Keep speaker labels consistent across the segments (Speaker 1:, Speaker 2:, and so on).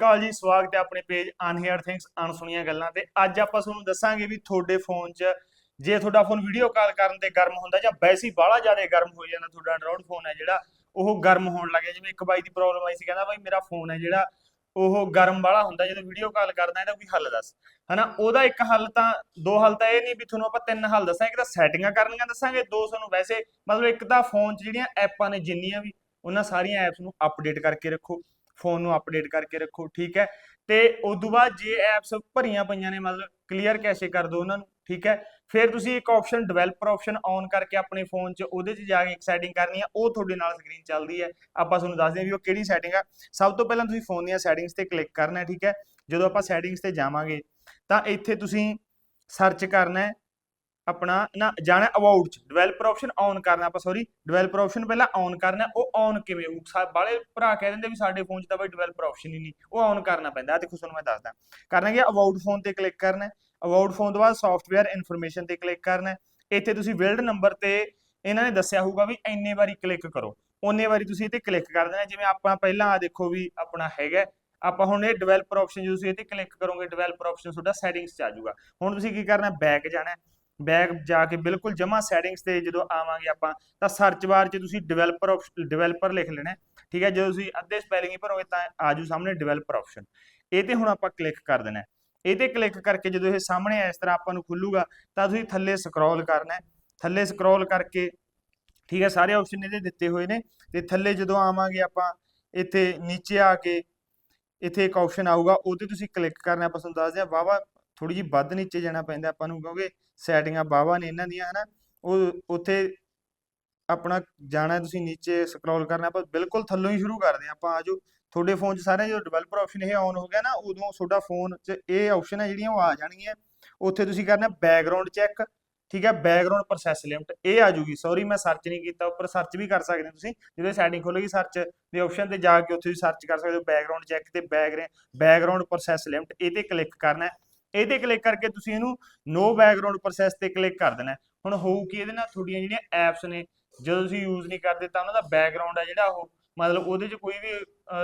Speaker 1: ਅਕਾਲ ਜੀ, ਸਵਾਗਤ ਹੈ ਆਪਣੇ ਪੇਜ ਅਨਹੀਅਰ ਥਿੰਗਸ ਅਣਸੁਣੀਆਂ ਗੱਲਾਂ ਤੇ। ਅੱਜ ਆਪਾਂ ਤੁਹਾਨੂੰ ਦੱਸਾਂਗੇ ਵੀ ਤੁਹਾਡੇ ਫੋਨ 'ਚ ਜੇ ਤੁਹਾਡਾ ਫੋਨ ਵੀਡੀਓ ਕਾਲ ਕਰਨ ਤੇ ਗਰਮ ਹੁੰਦਾ ਜਾਂ ਵੈਸੇ ਹੀ ਬਾਹਲਾ ਜ਼ਿਆਦਾ ਗਰਮ ਹੋ ਜਾਂਦਾ, ਤੁਹਾਡਾ ਐਂਡਰੋਇਡ ਫੋਨ ਹੈ ਜਿਹੜਾ, ਉਹ ਗਰਮ ਹੋਣ ਲੱਗਿਆ ਜਿਵੇਂ ਇੱਕ ਬਾਈ ਦੀ ਪ੍ਰੋਬਲਮ ਆਈ ਸੀ, ਕਹਿੰਦਾ ਬਾਈ ਮੇਰਾ ਫੋਨ ਹੈ ਜਿਹੜਾ, ਉਹ ਗਰਮ ਵਾਲਾ ਹੁੰਦਾ, ਜਦੋਂ ਵੀਡੀਓ ਕਾਲ ਕਰਦਾ ਇਹਦਾ ਕੋਈ ਹੱਲ ਦੱਸ। ਹਨਾ, ਉਹਦਾ ਇੱਕ ਹੱਲ ਤਾਂ, ਦੋ ਹੱਲ ਤਾਂ ਇਹ ਨਹੀਂ ਵੀ ਤੁਹਾਨੂੰ ਆਪਾਂ ਤਿੰਨ ਹੱਲ ਦੱਸਾਂ। ਇੱਕ ਤਾਂ ਸੈਟਿੰਗਾਂ ਕਰਨੀਆਂ ਦੱਸਾਂਗੇ, ਦੋ ਤੁਹਾਨੂੰ ਵੈਸੇ, ਮਤਲਬ ਇੱਕ ਤਾਂ ਫੋਨ 'ਚ ਜਿਹੜੀਆਂ ਐਪਾਂ ਨੇ ਜਿੰਨੀਆਂ ਵੀ, ਉਹਨਾਂ ਸਾਰੀਆਂ ਐਪਸ ਨੂੰ ਅਪਡੇਟ ਕਰਕੇ ਰੱਖੋ। ਫੋਨ ਨੂੰ ਅਪਡੇਟ ਕਰਕੇ ਰੱਖੋ, ਠੀਕ ਹੈ? ਤੇ ਉਸ ਤੋਂ ਬਾਅਦ ਜੇ ਐਪਸ ਭਰੀਆਂ ਪਈਆਂ ਨੇ, ਮਤਲਬ ਕਲੀਅਰ ਕੈਸ਼ੇ ਕਰ ਦਿਓ ਉਹਨਾਂ ਨੂੰ, ਠੀਕ ਹੈ? ਫਿਰ ਤੁਸੀਂ ਇੱਕ ਆਪਸ਼ਨ ਡਿਵੈਲਪਰ ਆਪਸ਼ਨ ਔਨ ਕਰਕੇ ਆਪਣੇ ਫੋਨ 'ਚ ਉਹਦੇ 'ਚ ਜਾ ਕੇ ਇੱਕ ਸੈਟਿੰਗ ਕਰਨੀ ਆ ਉਹ ਤੁਹਾਡੇ ਨਾਲ ਸਕਰੀਨ ਚੱਲਦੀ ਹੈ। ਆਪਾਂ ਤੁਹਾਨੂੰ ਦੱਸਦੇ ਹਾਂ ਵੀ ਉਹ ਕਿਹੜੀ ਸੈਟਿੰਗ ਆ। ਸਭ ਤੋਂ ਪਹਿਲਾਂ ਤੁਸੀਂ ਫੋਨ ਦੀਆਂ ਸੈਟਿੰਗਸ ਤੇ ਕਲਿੱਕ ਕਰਨਾ ਹੈ ਠੀਕ ਹੈ? ਜਦੋਂ ਆਪਾਂ ਸੈਟਿੰਗਸ ਤੇ ਜਾਵਾਂਗੇ, ਤਾਂ ਇੱਥੇ ਤੁਸੀਂ ਸਰਚ ਕਰਨਾ ਹੈ ਆਪਣਾ ਨਾ ਜਾਣਾ ਅਬਾਊਟ ਚ। ਡਿਵੈਲਪਰ ਆਪਸ਼ਨ ਔਨ ਕਰਨਾ ਆਪਾਂ ਸੌਰੀ ਡਿਵੈਲਪਰ ਆਪਸ਼ਨ ਪਹਿਲਾਂ ਔਨ ਕਰਨਾ, ਉਹ ਔਨ ਕਿਵੇਂ ਹੋਊ? ਬਾਲੇ ਭਰਾ ਕਹਿ ਦਿੰਦੇ ਵੀ ਸਾਡੇ ਫੋਨ 'ਚ ਤਾਂ ਬਈ ਡਿਵੈਲਪਰ ਆਪਸ਼ਨ ਹੀ ਨਹੀਂ। ਉਹ ਔਨ ਕਰਨਾ ਪੈਂਦਾ। ਆ ਦੇਖੋ, ਤੁਹਾਨੂੰ ਮੈਂ ਦੱਸਦਾ। ਕਰਨਾ ਕੀ ਅਬਾਊਟ ਫੋਨ ਤੇ ਕਲਿੱਕ ਕਰਨਾ। ਅਬਾਊਟ ਫੋਨ ਤੋਂ ਬਾਅਦ ਸੌਫਟਵੇਅਰ ਇਨਫੋਰਮੇਸ਼ਨ ਤੇ ਕਲਿੱਕ ਕਰਨਾ। ਇੱਥੇ ਤੁਸੀਂ ਬਿਲਡ ਨੰਬਰ ਤੇ ਇਹਨਾਂ ਨੇ ਦੱਸਿਆ ਹੋਊਗਾ ਵੀ ਇੰਨੇ ਵਾਰੀ ਕਲਿੱਕ ਕਰੋ। ਉਹਨੇ ਵਾਰੀ ਤੁਸੀਂ ਇਹ ਤੇ ਕਲਿੱਕ ਕਰ ਦੇਣਾ। ਜਿਵੇਂ ਆਪਾਂ ਪਹਿਲਾਂ ਆ ਦੇਖੋ ਵੀ ਆਪਣਾ ਹੈਗਾ। ਆਪਾਂ ਹੁਣ ਇਹ ਡਿਵੈਲਪਰ ਆਪਸ਼ਨ ਜਦੋਂ ਤੁਸੀਂ ਇਹ ਤੇ ਕਲਿੱਕ ਕਰੋਗੇ ਡਿਵੈਲਪਰ ਆਪਸ਼ਨ ਤੁਹਾਡਾ ਸੈਟਿੰਗਸ 'ਚ ਆ ਜਾਊਗਾ। ਹੁਣ ਤੁਸੀਂ ਕੀ ਕਰਨਾ? ਬੈਕ ਜਾਣਾ। ਬੈਕ ਜਾ ਕੇ ਬਿਲਕੁਲ ਜਮਾ ਸੈਟਿੰਗਸ ਤੇ ਜਦੋਂ ਆਵਾਂਗੇ ਆਪਾਂ, ਤਾਂ ਸਰਚ ਬਾਰ 'ਚ ਤੁਸੀਂ ਡਿਵੈਲਪਰ ਡਿਵੈਲਪਰ ਲਿਖ ਲੈਣਾ ਠੀਕ ਹੈ? ਜਦੋਂ ਤੁਸੀਂ ਅੱਧੇ ਸਪੈਲਿੰਗ ਹੀ ਭਰੋਗੇ ਤਾਂ ਆਜੂ ਸਾਹਮਣੇ ਡਿਵੈਲਪਰ ਆਪਸ਼ਨ ਇਹ ਤੇ ਹੁਣ ਆਪਾਂ ਕਲਿੱਕ ਕਰ ਦੇਣਾ ਇਹ ਤੇ ਕਲਿੱਕ ਕਰਕੇ ਜਦੋਂ ਇਹ ਸਾਹਮਣੇ ਇਸ ਤਰ੍ਹਾਂ ਆਪਾਂ ਨੂੰ ਖੁੱਲੂਗਾ, ਤਾਂ ਤੁਸੀਂ ਥੱਲੇ ਸਕਰੋਲ ਕਰਨਾ ਥੱਲੇ ਸਕਰੋਲ ਕਰਕੇ, ਠੀਕ ਹੈ? ਸਾਰੇ ਆਪਸ਼ਨ ਇਹਦੇ ਦਿੱਤੇ ਹੋਏ ਨੇ। ਤੇ ਥੱਲੇ ਜਦੋਂ ਆਵਾਂਗੇ ਆਪਾਂ, ਇੱਥੇ ਨੀਚੇ ਆ ਕੇ, ਇੱਥੇ ਇੱਕ ਆਪਸ਼ਨ ਆਊਗਾ ਉਹਤੇ ਤੁਸੀਂ ਕਲਿੱਕ ਕਰਨਾ ਆਪਾਂ ਤੁਹਾਨੂੰ ਦੱਸਦੇ ਆ ਵਾਵਾ ਥੋੜੀ ਜਿਹੀ ਵੱਧ ਨੀਚੇ ਜਾਣਾ ਪੈਂਦਾ ਆਪਾਂ ਨੂੰ, ਕਿਉਂਕਿ ਸੈਟਿੰਗਾਂ ਵਾਵਾ ਨੇ ਇਹਨਾਂ ਦੀਆਂ, ਹਨਾ। ਉਹ ਉੱਥੇ ਆਪਣਾ ਜਾਣਾ, ਤੁਸੀਂ ਨੀਚੇ ਸਕਰੋਲ ਕਰਨਾ, ਆਪਾਂ ਬਿਲਕੁਲ ਥੱਲੋਂ ਹੀ ਸ਼ੁਰੂ ਕਰਦੇ ਹਾਂ। ਆਪਾਂ ਆਜੋ, ਤੁਹਾਡੇ ਫੋਨ 'ਚ ਸਾਰੇ ਜਦੋਂ ਡਿਵੈਲਪਰ ਆਪਸ਼ਨ ਇਹ ਆਨ ਹੋ ਗਿਆ ਨਾ, ਉਦੋਂ ਤੁਹਾਡਾ ਫੋਨ 'ਚ ਇਹ ਆਪਸ਼ਨ ਹੈ ਜਿਹੜੀਆਂ ਉਹ ਆ ਜਾਣਗੀਆਂ। ਉੱਥੇ ਤੁਸੀਂ ਕਰਨਾ ਬੈਕਗ੍ਰਾਉਂਡ ਚੈੱਕ ਠੀਕ ਹੈ? ਬੈਕਗ੍ਰਾਉਂਡ ਪ੍ਰੋਸੈਸ ਲਿਮਟ ਇਹ ਆ ਜੂਗੀ ਸੌਰੀ ਮੈਂ ਸਰਚ ਨਹੀਂ ਕੀਤਾ, ਉੱਪਰ ਸਰਚ ਵੀ ਕਰ ਸਕਦੇ ਹੋ ਤੁਸੀਂ। ਜਦੋਂ ਸੈਟਿੰਗ ਖੋਲੇਗੀ ਸਰਚ ਦੇ ਆਪਸ਼ਨ ਤੇ ਜਾ ਕੇ ਉੱਥੇ ਵੀ ਸਰਚ ਕਰ ਸਕਦੇ ਹੋ। ਬੈਕਗ੍ਰਾਉਂਡ ਚੈੱਕ ਤੇ ਬੈਕਗ੍ਰਾਉਂਡ ਪ੍ਰੋਸੈਸ ਲਿਮਟ ਇਹ ਤੇ ਕਲਿੱਕ ਕਰਨਾ ਇਹਦੇ ਕਲਿੱਕ ਕਰਕੇ ਤੁਸੀਂ ਇਹਨੂੰ ਨੋ ਬੈਕਗ੍ਰਾਉਂਡ ਪ੍ਰੋਸੈਸ ਤੇ ਕਲਿੱਕ ਕਰ ਦੇਣਾ। ਹੁਣ ਹੋਊ ਕਿ ਇਹਦੇ ਨਾਲ ਤੁਹਾਡੀਆਂ ਜਿਹੜੀਆਂ ਐਪਸ ਨੇ, ਜਦੋਂ ਤੁਸੀਂ ਯੂਜ਼ ਨਹੀਂ ਕਰਦੇ ਤਾਂ ਉਹਨਾਂ ਦਾ ਬੈਕਗ੍ਰਾਉਂਡ ਹੈ ਜਿਹੜਾ ਉਹ, ਮਤਲਬ ਉਹਦੇ 'ਚ ਕੋਈ ਵੀ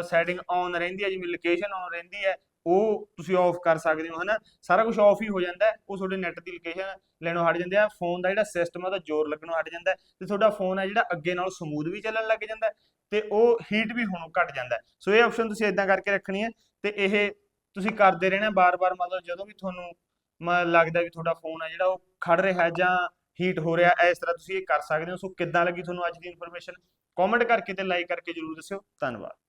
Speaker 1: ਸੈਟਿੰਗ ਔਨ ਰਹਿੰਦੀ ਹੈ ਜਿਵੇਂ ਲੋਕੇਸ਼ਨ ਔਨ ਰਹਿੰਦੀ ਹੈ ਉਹ ਤੁਸੀਂ ਆਫ ਕਰ ਸਕਦੇ ਹੋ, ਹਨਾ? ਸਾਰਾ ਕੁਝ ਆਫ ਹੀ ਹੋ ਜਾਂਦਾ, ਉਹ ਤੁਹਾਡੇ ਨੈਟ ਦੀ ਲੋਕੇਸ਼ਨ ਲੈਣੋਂ ਹਟ ਜਾਂਦੇ ਆ ਫੋਨ ਦਾ ਜਿਹੜਾ ਸਿਸਟਮ ਆ, ਉਹਦਾ ਜ਼ੋਰ ਲੱਗਣੋਂ ਹਟ ਜਾਂਦਾ ਹੈ ਤੇ ਤੁਹਾਡਾ ਫੋਨ ਆ ਜਿਹੜਾ ਅੱਗੇ ਨਾਲੋਂ ਸਮੂਥ ਵੀ ਚੱਲਣ ਲੱਗ ਜਾਂਦਾ ਹੈ ਤੇ ਉਹ ਹੀਟ ਵੀ ਹੁਣ ਘਟ ਜਾਂਦਾ। ਸੋ ਇਹ ਆਪਸ਼ਨ ਤੁਸੀਂ ਇਦਾਂ ਕਰਕੇ ਰੱਖਣੀ ਹੈ ਤੇ ਇਹ ਤੁਸੀਂ ਕਰਦੇ ਰਹਿਣਾ ਬਾਰ-ਬਾਰ ਮਤਲਬ ਜਦੋਂ ਵੀ ਤੁਹਾਨੂੰ ਮ- ਲੱਗਦਾ ਵੀ ਤੁਹਾਡਾ ਫੋਨ ਆ ਜਿਹੜਾ ਉਹ ਖੜ ਰਿਹਾ ਹੈ ਜਾਂ ਹੀਟ ਹੋ ਰਿਹਾ ਹੈ, ਇਸ ਤਰ੍ਹਾਂ ਤੁਸੀਂ ਇਹ ਕਰ ਸਕਦੇ ਹੋ। ਸੋ ਕਿੱਦਾਂ ਲੱਗੀ ਤੁਹਾਨੂੰ ਅੱਜ ਦੀ ਇਨਫੋਰਮੇਸ਼ਨ ਕਮੈਂਟ ਕਰਕੇ ਤੇ ਲਾਈਕ ਕਰਕੇ ਜਰੂਰ ਦੱਸਿਓ। ਧੰਨਵਾਦ।